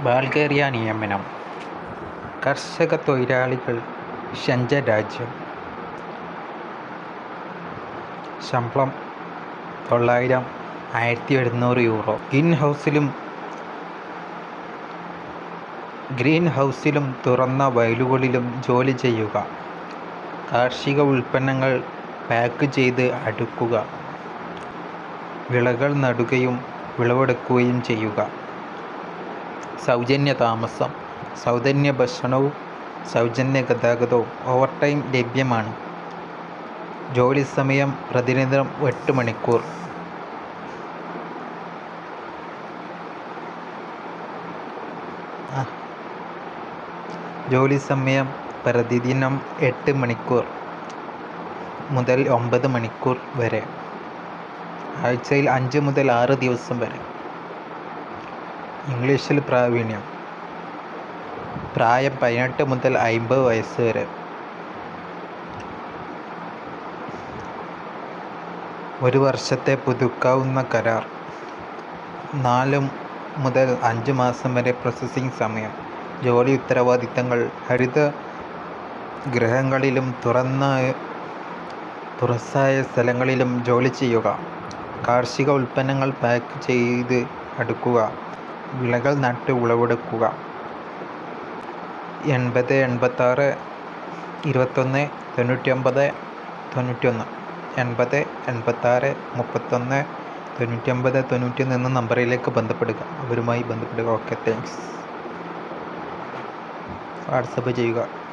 Bulgaria നിയമനം കർഷക തൊഴിലാളികൾ രാജ്യം ശമ്പളം തൊള്ളായിരം ആയിരത്തി എഴുന്നൂറ് യൂറോ. ഗ്രീൻ ഹൗസിലും ഗ്രീൻ ഹൗസിലും തുറന്ന വയലുകളിലും ജോലി ചെയ്യുക. കാർഷിക ഉൽപ്പന്നങ്ങൾ പാക്ക് ചെയ്ത് അടുക്കുക. വിളകൾ നടുകയും വിളവെടുക്കുകയും ചെയ്യുക. സൗജന്യ താമസം സൗജന്യ ഭക്ഷണവും സൗജന്യ ഗതാഗതവും ഓവർ ടൈം ലഭ്യമാണ്. ജോലി സമയം പ്രതിദിനം എട്ട് മണിക്കൂർ. ജോലി സമയം പ്രതിദിനം എട്ട് മണിക്കൂർ മുതൽ ഒമ്പത് മണിക്കൂർ വരെ. ആഴ്ചയിൽ അഞ്ച് മുതൽ ആറ് ദിവസം വരെ. ഇംഗ്ലീഷിൽ പ്രാവീണ്യം. പ്രായം പതിനെട്ട് മുതൽ അമ്പത് വയസ്സ് വരെ. ഒരു വർഷത്തെ പുതുക്കാവുന്ന കരാർ. നാല് മുതൽ അഞ്ച് മാസം വരെ പ്രോസസ്സിംഗ് സമയം. ജോലി ഉത്തരവാദിത്തങ്ങൾ. ഹരിത ഗ്രഹങ്ങളിലും തുറന്ന തുറസായ സ്ഥലങ്ങളിലും ജോലി ചെയ്യുക. കാർഷിക ഉൽപ്പന്നങ്ങൾ പാക്ക് ചെയ്ത് അടുക്കുക. വിളകൾ നട്ട് ഉളവെടുക്കുക. എൺപത് എൺപത്താറ് ഇരുപത്തൊന്ന് തൊണ്ണൂറ്റി ഒമ്പത് തൊണ്ണൂറ്റൊന്ന് എൺപത് എൺപത്താറ് മുപ്പത്തൊന്ന് തൊണ്ണൂറ്റി ഒമ്പത് തൊണ്ണൂറ്റൊന്ന് എന്ന നമ്പറിലേക്ക് ബന്ധപ്പെടുക. അവരുമായി ബന്ധപ്പെടുക. Okay thanks. വാട്സപ്പ് ചെയ്യുക.